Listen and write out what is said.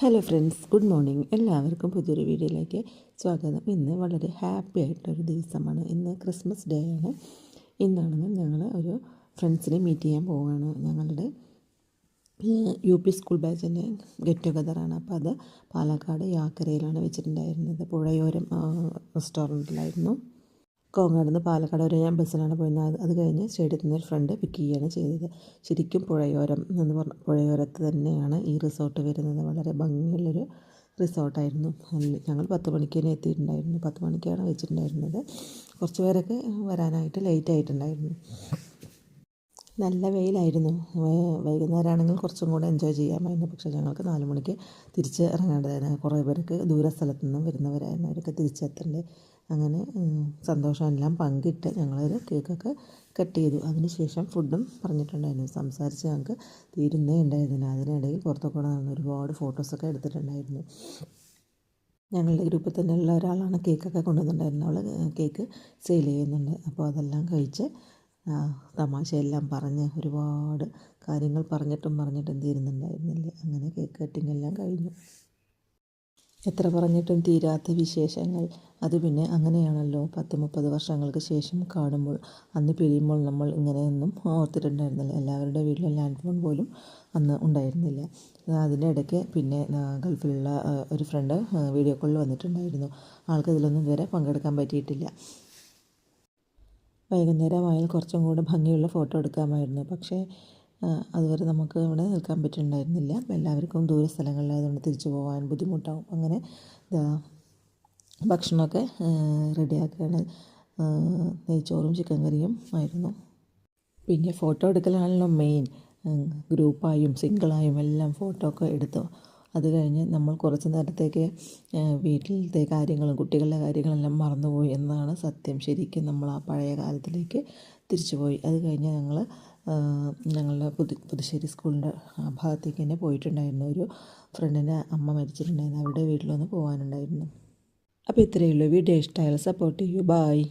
Hello friends good morning എല്ലാവർക്കും പുതിയൊരു വീഡിയോയിലേക്ക് സ്വാഗതം. ഇന്ന് വളരെ ഹാപ്പി ആയിട്ടൊരു ദിവസമാണ്. ഇന്ന് ക്രിസ്മസ് ഡേ ആണ്. ഇന്നാണെങ്കിൽ ഞങ്ങൾ ഒരു ഫ്രണ്ട്സിനെ മീറ്റ് ചെയ്യാൻ പോവുകയാണ്. ഞങ്ങളുടെ യു പി സ്കൂൾ ബാച്ചിന്റെ ഗെറ്റ് ടുഗദറാണ് അപ്പോൾ അത് പാലക്കാട് യാക്കരയിലാണ് വെച്ചിട്ടുണ്ടായിരുന്നത്. പുഴയോരം റെസ്റ്റോറന്റിലായിരുന്നു കോങ്ങാട് നിന്ന് പാലക്കാട് വരെ ഞാൻ ബസ്സിലാണ് പോയിരുന്നത്. അത് കഴിഞ്ഞ് സ്റ്റേഡിയത്തിൽ നിന്ന് ഒരു ഫ്രണ്ട് പിക്ക് ചെയ്യുകയാണ് ചെയ്തത്. ശരിക്കും പുഴയോരം എന്ന് പറഞ്ഞ പുഴയോരത്ത് തന്നെയാണ് ഈ റിസോർട്ട് വരുന്നത്. വളരെ ഭംഗിയുള്ളൊരു റിസോർട്ടായിരുന്നു. ഞങ്ങൾ പത്ത് മണിക്ക് തന്നെ എത്തിയിട്ടുണ്ടായിരുന്നു. പത്ത് മണിക്കാണ് വെച്ചിട്ടുണ്ടായിരുന്നത്. കുറച്ച് പേരൊക്കെ വരാനായിട്ട് ലേറ്റ് ആയിട്ടുണ്ടായിരുന്നു. നല്ല വെയിലായിരുന്നു. വൈകുന്നേരമാണെങ്കിൽ കുറച്ചും കൂടെ എൻജോയ് ചെയ്യാമായിരുന്നു. പക്ഷേ ഞങ്ങൾക്ക് നാല് മണിക്ക് തിരിച്ച് ഇറങ്ങേണ്ടതായിരുന്നു. കുറേ പേർക്ക് ദൂര സ്ഥലത്തു നിന്നും വരുന്നവരായിരുന്നു. അവരൊക്കെ തിരിച്ചെത്തണ്ടേ? അങ്ങനെ സന്തോഷമെല്ലാം പങ്കിട്ട് ഞങ്ങളൊരു കേക്കൊക്കെ കട്ട് ചെയ്തു. അതിനുശേഷം ഫുഡും പറഞ്ഞിട്ടുണ്ടായിരുന്നു. സംസാരിച്ച് ഞങ്ങൾക്ക് തീരുന്നേ ഉണ്ടായിരുന്നില്ല. അതിനിടയിൽ പുറത്തൊക്കെ നടന്ന് ഒരുപാട് ഫോട്ടോസൊക്കെ എടുത്തിട്ടുണ്ടായിരുന്നു. ഞങ്ങളുടെ ഗ്രൂപ്പിൽ തന്നെ ഉള്ള ഒരാളാണ് കേക്കൊക്കെ കൊണ്ടുവന്നിട്ടുണ്ടായിരുന്നത്. അവൾ കേക്ക് സെയിൽ ചെയ്യുന്നുണ്ട്. അപ്പോൾ അതെല്ലാം കഴിച്ച് തമാശയെല്ലാം പറഞ്ഞ് ഒരുപാട് കാര്യങ്ങൾ പറഞ്ഞിട്ടും പറഞ്ഞിട്ടും തീരുന്നുണ്ടായിരുന്നില്ല? അങ്ങനെ കേക്ക് കട്ടിംഗ് എല്ലാം കഴിഞ്ഞു. എത്ര പറഞ്ഞിട്ടും തീരാത്ത വിശേഷങ്ങൾ. അത് പിന്നെ അങ്ങനെയാണല്ലോ. പത്ത് മുപ്പത് വർഷങ്ങൾക്ക് ശേഷം കാണുമ്പോൾ അന്ന് പിരിയുമ്പോൾ നമ്മൾ ഇങ്ങനെയൊന്നും ഓർത്തിട്ടുണ്ടായിരുന്നില്ല. എല്ലാവരുടെ വീട്ടിലും ലാൻഡ് ഫോൺ പോലും അന്ന് ഉണ്ടായിരുന്നില്ല. അതിന്റെ ഇടയ്ക്ക് പിന്നെ ഗൾഫിലുള്ള ഒരു ഫ്രണ്ട് വീഡിയോ കോളിൽ വന്നിട്ടുണ്ടായിരുന്നു. ആൾക്ക് ഇതിലൊന്നും ഇതുവരെ പങ്കെടുക്കാൻ പറ്റിയിട്ടില്ല. വൈകുന്നേരമായാൽ കുറച്ചും കൂടെ ഭംഗിയുള്ള ഫോട്ടോ എടുക്കാമായിരുന്നു. പക്ഷേ അതുവരെ നമുക്ക് ഇവിടെ നിൽക്കാൻ പറ്റുന്നുണ്ടായിരുന്നില്ല എല്ലാവർക്കും ദൂര സ്ഥലങ്ങളിലായതുകൊണ്ട് തിരിച്ചു പോകാൻ ബുദ്ധിമുട്ടാവും. അങ്ങനെ ഭക്ഷണമൊക്കെ റെഡിയാക്കുകയാണ്. നെയ്ച്ചോറും ചിക്കൻ കറിയും ആയിരുന്നു. പിന്നെ ഫോട്ടോ എടുക്കലാണല്ലോ മെയിൻ. ഗ്രൂപ്പായും സിംഗിളായും എല്ലാം ഫോട്ടോ ഒക്കെ എടുത്തു അത് കഴിഞ്ഞ് നമ്മൾ കുറച്ച് നേരത്തേക്ക് വീട്ടിലത്തെ കാര്യങ്ങളും കുട്ടികളുടെ കാര്യങ്ങളെല്ലാം മറന്നുപോയി എന്നതാണ് സത്യം. ശരിക്കും നമ്മൾ ആ പഴയ കാലത്തിലേക്ക് തിരിച്ചുപോയി. അത് കഴിഞ്ഞ് ഞങ്ങൾ ഞങ്ങളുടെ പുതു പുതുശ്ശേരി സ്കൂളിന്റെ ആ ഭാഗത്തേക്ക് തന്നെ പോയിട്ടുണ്ടായിരുന്നു. ഒരു ഫ്രണ്ടിന്റെ അമ്മ മരിച്ചിട്ടുണ്ടായിരുന്നു. അവരുടെ വീട്ടിലൊന്ന് പോകാനുണ്ടായിരുന്നു. അപ്പോൾ ഇത്രയേ ഉള്ളൂ. വീഡിയോ ഇഷ്ടമായാലും സപ്പോർട്ട് ചെയ്യൂ. ബായ്